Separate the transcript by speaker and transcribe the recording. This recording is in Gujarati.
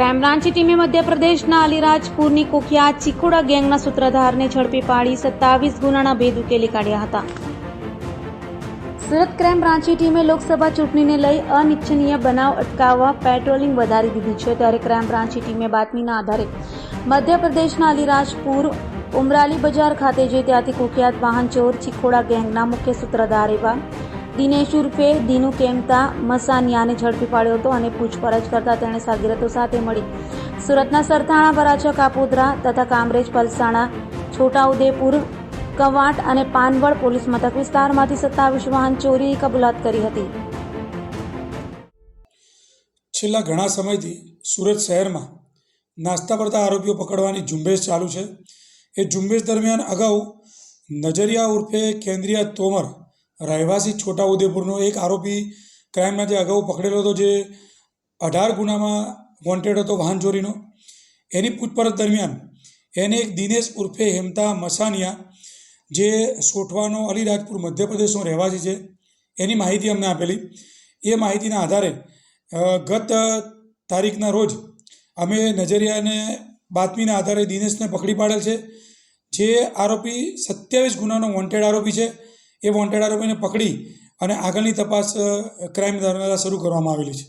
Speaker 1: ક્રાઇમ બ્રાન્ચની ટીમે મધ્યપ્રદેશના અલીરાજપુરની કુખ્યાત ચીખોડા ગેંગના સૂત્રધારને ઝડપી પાડી સત્તાવીસ ગુનાના ભેદ ઉકેલી કાઢ્યા હતા. સુરત ક્રાઇમ બ્રાન્ચની ટીમે લોકસભા ચૂંટણીને લઈ અનિચ્છનીય બનાવ અટકાવવા પેટ્રોલિંગ વધારી દીધું છે. ત્યારે ક્રાઇમ બ્રાન્ચની ટીમે બાતમીના આધારે મધ્યપ્રદેશના અલીરાજપુર ઉમરાલી બજાર ખાતે જઈ ત્યાંથી કુખ્યાત વાહન ચોર ચીખોડા ગેંગના મુખ્ય સૂત્રધાર એવા દિનેશ ઉર્ફે દિનુ કેમતા મસાનિયાને ઝડપી પાડ્યો હતો અને પૂછપરછ કરતા તેણે સાગીરતો સાથે મળી. સુરતના સરથાણા, વરાછા, કાપોદ્રા તથા કામરેજ, પલસાણા, છોટાઉદેપુર, કવાટ અને પાનવડ પોલીસ મથક વિસ્તારમાંથી સત્તાવીસ વાહન ચોરી કબૂલાત કરી હતી.
Speaker 2: છેલ્લા ઘણા સમયથી સુરત શહેરમાં નાસ્તા પડતા આરોપીઓ પકડવાની ઝુંબેશ ચાલુ છે. એ ઝુંબેશ દરમિયાન અગાઉ નજરિયા ઉર્ફે કેન્દ્રીય તોમર રહેવાસી છોટાઉદેપુરનો એક આરોપી ક્રાઇમના જે અગાઉ પકડેલો હતો જે અઢાર ગુનામાં વોન્ટેડ હતો વાહન ચોરીનો એની પૂછપરછ દરમિયાન એને એક દિનેશ ઉર્ફે હેમતા મસાનિયા, જે સોઠવાનો અલીરાજપુર મધ્યપ્રદેશનો રહેવાસી છે, એની માહિતી અમને આપેલી. એ માહિતીના આધારે ગત તારીખના રોજ અમે નજરિયાને બાતમીના આધારે દિનેશને પકડી પાડેલ છે, જે આરોપી સત્યાવીસ ગુનાનો વોન્ટેડ આરોપી છે એ વોન્ટેડ આરોપીને પકડી અને આગળની તપાસ ક્રાઇમ દ્વારા શરૂ કરવામાં આવેલી છે.